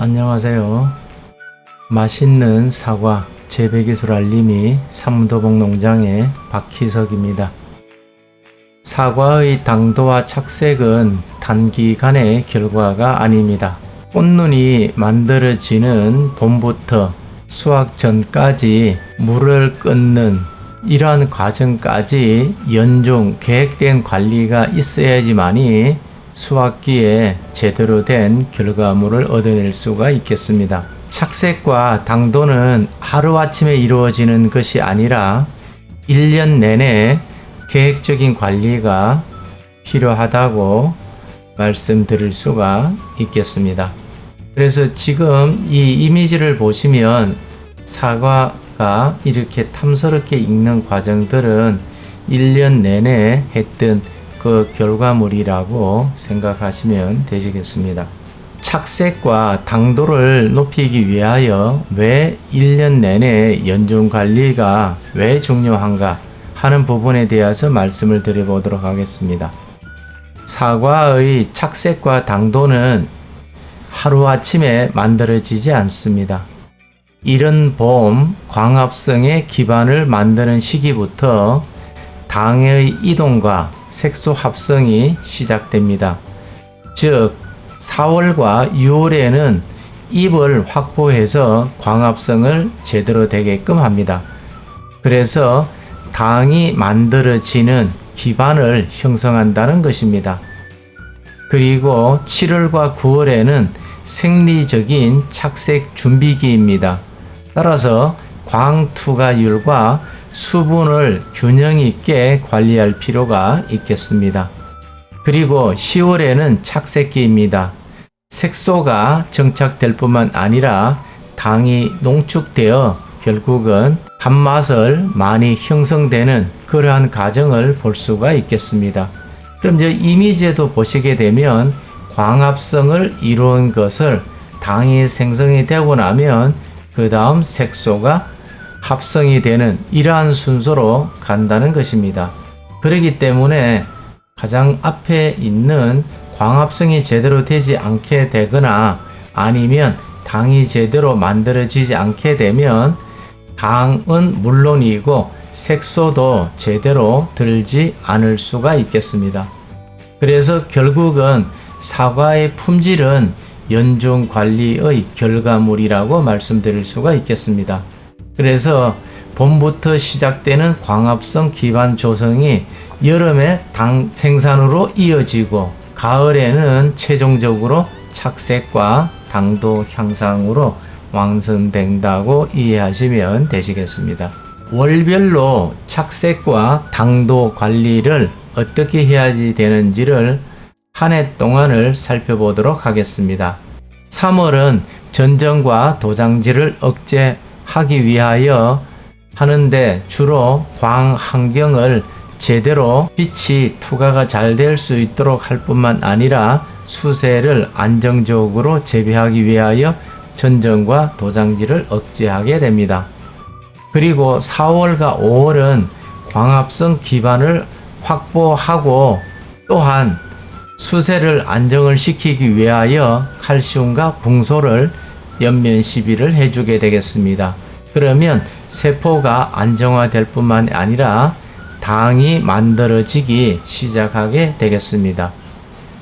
안녕하세요. 맛있는 사과 재배기술 알림이 삼도봉 농장의 박희석입니다. 사과의 당도와 착색은 단기간의 결과가 아닙니다. 꽃눈이 만들어지는 봄부터 수확 전까지 물을 끊는 이러한 과정까지 연중 계획된 관리가 있어야지만이 수확기에 제대로 된 결과물을 얻어낼 수가 있겠습니다. 착색과 당도는 하루아침에 이루어지는 것이 아니라 1년 내내 계획적인 관리가 필요하다고 말씀드릴 수가 있겠습니다. 그래서 지금 이 이미지를 보시면 사과가 이렇게 탐스럽게 익는 과정들은 1년 내내 했던 그 결과물이라고 생각하시면 되시겠습니다. 착색과 당도를 높이기 위하여 왜 1년 내내 연중 관리가 왜 중요한가 하는 부분에 대해서 말씀을 드려보도록 하겠습니다. 사과의 착색과 당도는 하루아침에 만들어지지 않습니다. 이른 봄 광합성의 기반을 만드는 시기부터 당의 이동과 색소 합성이 시작됩니다. 즉, 4월과 6월에는 잎을 확보해서 광합성을 제대로 되게끔 합니다. 그래서 당이 만들어지는 기반을 형성한다는 것입니다. 그리고 7월과 9월에는 생리적인 착색 준비기입니다. 따라서 광투과율과 수분을 균형 있게 관리할 필요가 있겠습니다. 그리고 10월에는 착색기입니다. 색소가 정착될 뿐만 아니라 당이 농축되어 결국은 단맛을 많이 형성되는 그러한 과정을 볼 수가 있겠습니다. 그럼 이제 이미지에도 보시게 되면 광합성을 이루은 것을 당이 생성이 되고 나면 그 다음 색소가 합성이 되는 이러한 순서로 간다는 것입니다. 그렇기 때문에 가장 앞에 있는 광합성이 제대로 되지 않게 되거나 아니면 당이 제대로 만들어지지 않게 되면 당은 물론이고 색소도 제대로 들지 않을 수가 있겠습니다. 그래서 결국은 사과의 품질은 연중 관리의 결과물이라고 말씀드릴 수가 있겠습니다. 그래서 봄부터 시작되는 광합성 기반 조성이 여름에 당 생산으로 이어지고 가을에는 최종적으로 착색과 당도 향상으로 완성된다고 이해하시면 되시겠습니다. 월별로 착색과 당도 관리를 어떻게 해야지 되는지를 한 해 동안을 살펴보도록 하겠습니다. 3월은 전정과 도장지를 억제 하기 위하여 하는데 주로 광 환경을 제대로 빛이 투과가 잘 될 수 있도록 할 뿐만 아니라 수세를 안정적으로 재배하기 위하여 전정과 도장지를 억제하게 됩니다. 그리고 4월과 5월은 광합성 기반을 확보하고 또한 수세를 안정을 시키기 위하여 칼슘과 붕소를 연면 시비를 해주게 되겠습니다. 그러면 세포가 안정화될 뿐만 아니라 당이 만들어지기 시작하게 되겠습니다.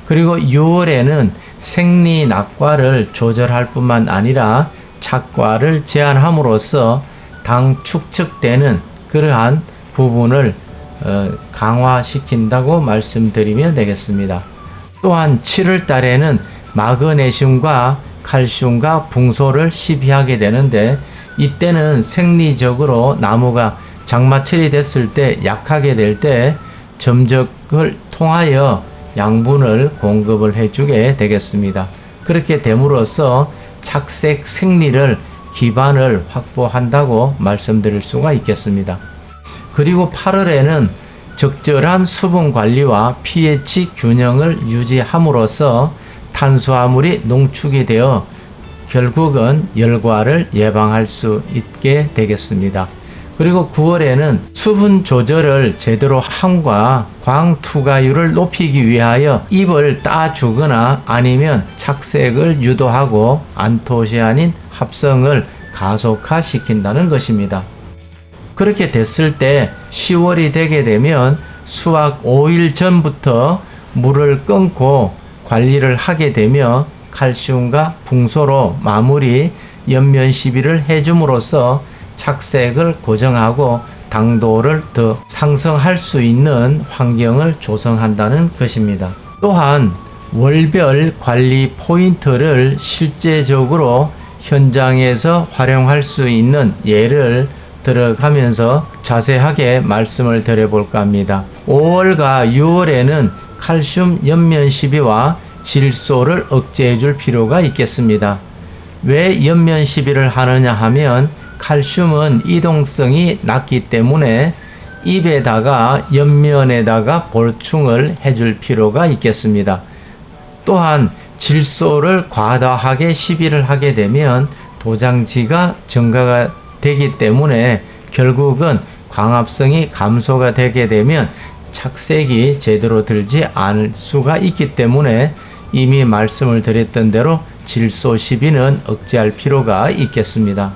그리고 6월에는 생리 낙과를 조절할 뿐만 아니라 착과를 제한함으로써 당 축적되는 그러한 부분을 어, 강화시킨다고 말씀드리면 되겠습니다. 또한 7월 달에는 마그네슘과 칼슘과 붕소를 시비하게 되는데 이때는 생리적으로 나무가 장마철이 됐을 때 약하게 될 때 점적을 통하여 양분을 공급을 해주게 되겠습니다. 그렇게 됨으로써 착색 생리를 기반을 확보한다고 말씀드릴 수가 있겠습니다. 그리고 8월에는 적절한 수분 관리와 pH 균형을 유지함으로써 탄수화물이 농축이 되어 결국은 열과를 예방할 수 있게 되겠습니다. 그리고 9월에는 수분 조절을 제대로 함과 광 투과율을 높이기 위하여 잎을 따주거나 아니면 착색을 유도하고 안토시아닌 합성을 가속화시킨다는 것입니다. 그렇게 됐을 때 10월이 되게 되면 수확 5일 전부터 물을 끊고 관리를 하게 되며 칼슘과 붕소로 마무리 연면 시비를 해줌으로써 착색을 고정하고 당도를 더 상승할 수 있는 환경을 조성한다는 것입니다. 또한 월별 관리 포인트를 실제적으로 현장에서 활용할 수 있는 예를 들어가면서 자세하게 말씀을 드려볼까 합니다. 5월과 6월에는 칼슘 연면 시비와 질소를 억제해 줄 필요가 있겠습니다. 왜 연면 시비를 하느냐 하면 칼슘은 이동성이 낮기 때문에 입에다가 옆면에다가 보충을 해줄 필요가 있겠습니다. 또한 질소를 과다하게 시비를 하게 되면 도장지가 증가가 되기 때문에 결국은 광합성이 감소가 되게 되면 착색이 제대로 들지 않을 수가 있기 때문에 이미 말씀을 드렸던 대로 질소 시비는 억제할 필요가 있겠습니다.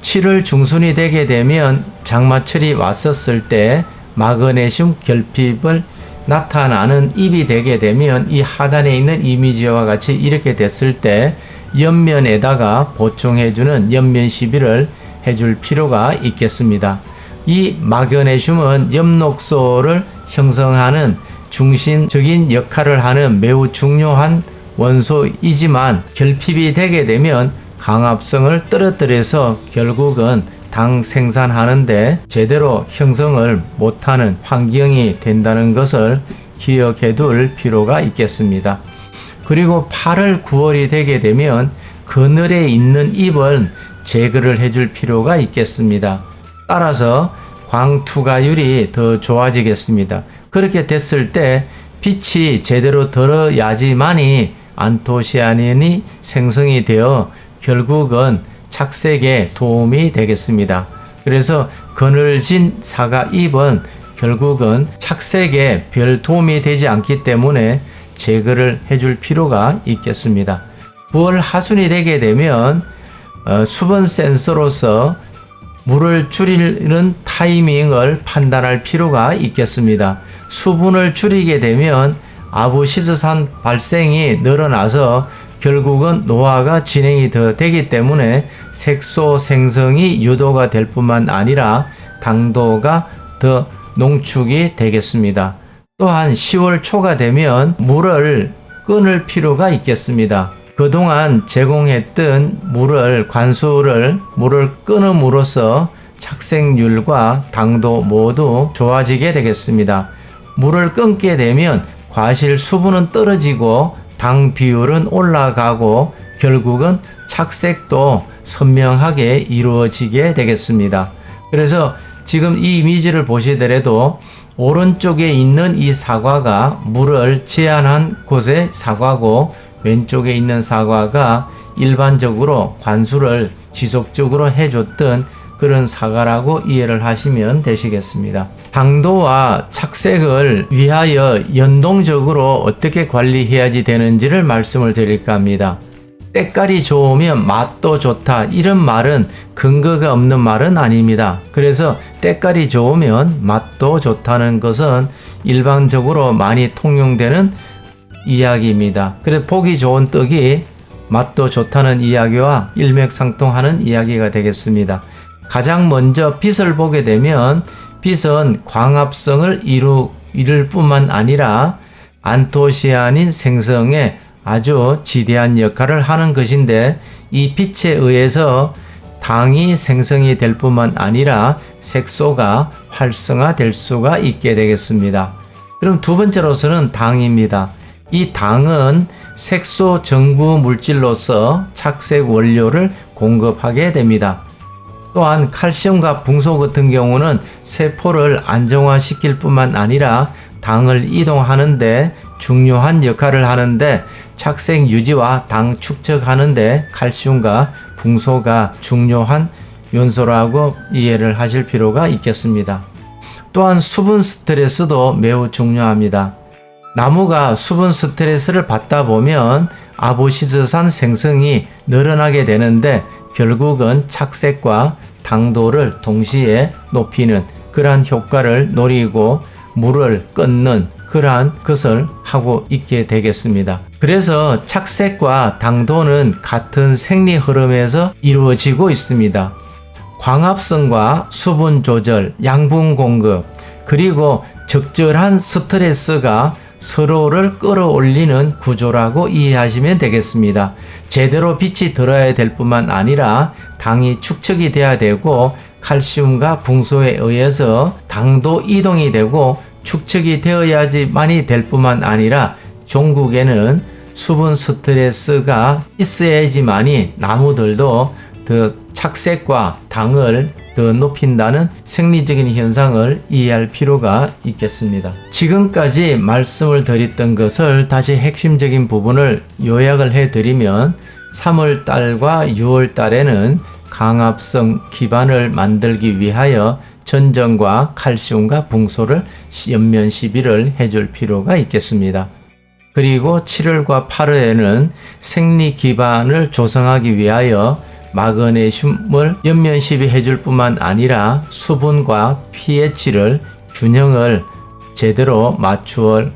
7월 중순이 되게 되면 장마철이 왔었을 때 마그네슘 결핍을 나타나는 잎이 되게 되면 이 하단에 있는 이미지와 같이 이렇게 됐을 때 옆면에다가 보충해주는 옆면 시비를 해줄 필요가 있겠습니다. 이 마그네슘은 엽록소를 형성하는 중심적인 역할을 하는 매우 중요한 원소이지만 결핍이 되게 되면 강합성을 떨어뜨려서 결국은 당 생산하는데 제대로 형성을 못하는 환경이 된다는 것을 기억해 둘 필요가 있겠습니다. 그리고 8월, 9월이 되게 되면 그늘에 있는 잎은 제거를 해줄 필요가 있겠습니다. 따라서 광투과율이 더 좋아지겠습니다. 그렇게 됐을 때 빛이 제대로 들어야지만이 안토시아닌이 생성이 되어 결국은 착색에 도움이 되겠습니다. 그래서 그늘진 사과 잎은 결국은 착색에 별 도움이 되지 않기 때문에 제거를 해줄 필요가 있겠습니다. 9월 하순이 되게 되면 어, 수분 센서로서 물을 줄이는 타이밍을 판단할 필요가 있겠습니다. 수분을 줄이게 되면 아부시스산 발생이 늘어나서 결국은 노화가 진행이 더 되기 때문에 색소 생성이 유도가 될 뿐만 아니라 당도가 더 농축이 되겠습니다. 또한 10월 초가 되면 물을 끊을 필요가 있겠습니다. 그동안 제공했던 물을 관수를 물을 끊음으로써 착색률과 당도 모두 좋아지게 되겠습니다. 물을 끊게 되면 과실 수분은 떨어지고 당 비율은 올라가고 결국은 착색도 선명하게 이루어지게 되겠습니다. 그래서 지금 이 이미지를 보시더라도 오른쪽에 있는 이 사과가 물을 제한한 곳의 사과고 왼쪽에 있는 사과가 일반적으로 관수를 지속적으로 해줬던 그런 사과라고 이해를 하시면 되시겠습니다. 당도와 착색을 위하여 연동적으로 어떻게 관리해야지 되는지를 말씀을 드릴까 합니다. 때깔이 좋으면 맛도 좋다. 이런 말은 근거가 없는 말은 아닙니다. 그래서 때깔이 좋으면 맛도 좋다는 것은 일반적으로 많이 통용되는 이야기입니다. 그래서 보기 좋은 떡이 맛도 좋다는 이야기와 일맥상통하는 이야기가 되겠습니다. 가장 먼저 빛을 보게 되면 빛은 광합성을 이루, 이룰 뿐만 아니라 안토시아닌 생성에 아주 지대한 역할을 하는 것인데 이 빛에 의해서 당이 생성이 될 뿐만 아니라 색소가 활성화될 수가 있게 되겠습니다. 그럼 두 번째로서는 당입니다. 이 당은 색소 정부 물질로서 착색 원료를 공급하게 됩니다. 또한 칼슘과 붕소 같은 경우는 세포를 안정화시킬 뿐만 아니라 당을 이동하는데 중요한 역할을 하는데 착색 유지와 당 축적하는데 칼슘과 붕소가 중요한 윤소라고 이해를 하실 필요가 있겠습니다. 또한 수분 스트레스도 매우 중요합니다. 나무가 수분 스트레스를 받다 보면 아보시드산 생성이 늘어나게 되는데 결국은 착색과 당도를 동시에 높이는 그러한 효과를 노리고 물을 끊는 그러한 것을 하고 있게 되겠습니다. 그래서 착색과 당도는 같은 생리 흐름에서 이루어지고 있습니다. 광합성과 수분 조절, 양분 공급, 그리고 적절한 스트레스가 서로를 끌어올리는 구조라고 이해하시면 되겠습니다. 제대로 빛이 들어야 될 뿐만 아니라 당이 축적이 돼야 되고 칼슘과 붕소에 의해서 당도 이동이 되고 축적이 되어야지만이 될 뿐만 아니라 종국에는 수분 스트레스가 있어야지만이 나무들도 더 착색과 당을 더 높인다는 생리적인 현상을 이해할 필요가 있겠습니다. 지금까지 말씀을 드렸던 것을 다시 핵심적인 부분을 요약을 해드리면 3월 달과 6월 달에는 강압성 기반을 만들기 위하여 전정과 칼슘과 붕소를 연면 시비를 해줄 필요가 있겠습니다. 그리고 7월과 8월에는 생리 기반을 조성하기 위하여 마그네슘을 연면 시비해 줄 뿐만 아니라 수분과 pH를 균형을 제대로 맞추어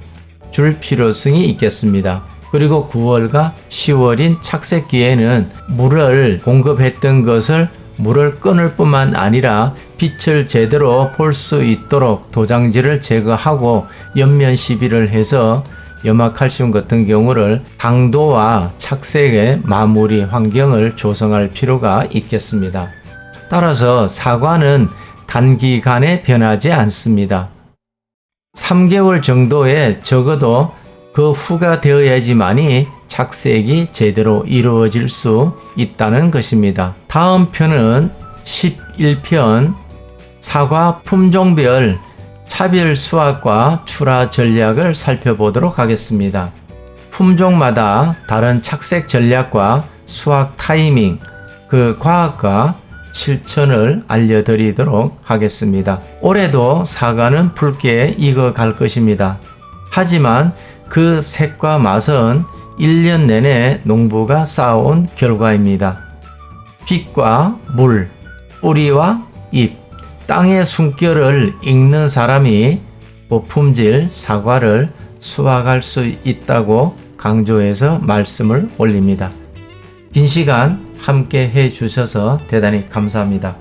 줄 필요성이 있겠습니다. 그리고 9월과 10월인 착색기에는 물을 공급했던 것을 물을 끊을 뿐만 아니라 빛을 제대로 볼 수 있도록 도장지를 제거하고 옆면 시비를 해서 염화칼슘 같은 경우를 당도와 착색의 마무리 환경을 조성할 필요가 있겠습니다. 따라서 사과는 단기간에 변하지 않습니다. 3개월 정도에 적어도 그 후가 되어야지만이 착색이 제대로 이루어질 수 있다는 것입니다. 다음 편은 11편 사과 품종별 차별 수확과 출하 전략을 살펴보도록 하겠습니다. 품종마다 다른 착색 전략과 수확 타이밍, 그 과학과 실천을 알려드리도록 하겠습니다. 올해도 사과는 붉게 익어갈 것입니다. 하지만 그 색과 맛은 1년 내내 농부가 쌓아온 결과입니다. 빛과 물, 뿌리와 잎, 땅의 숨결을 읽는 사람이 고품질 사과를 수확할 수 있다고 강조해서 말씀을 올립니다. 긴 시간 함께 해 주셔서 대단히 감사합니다.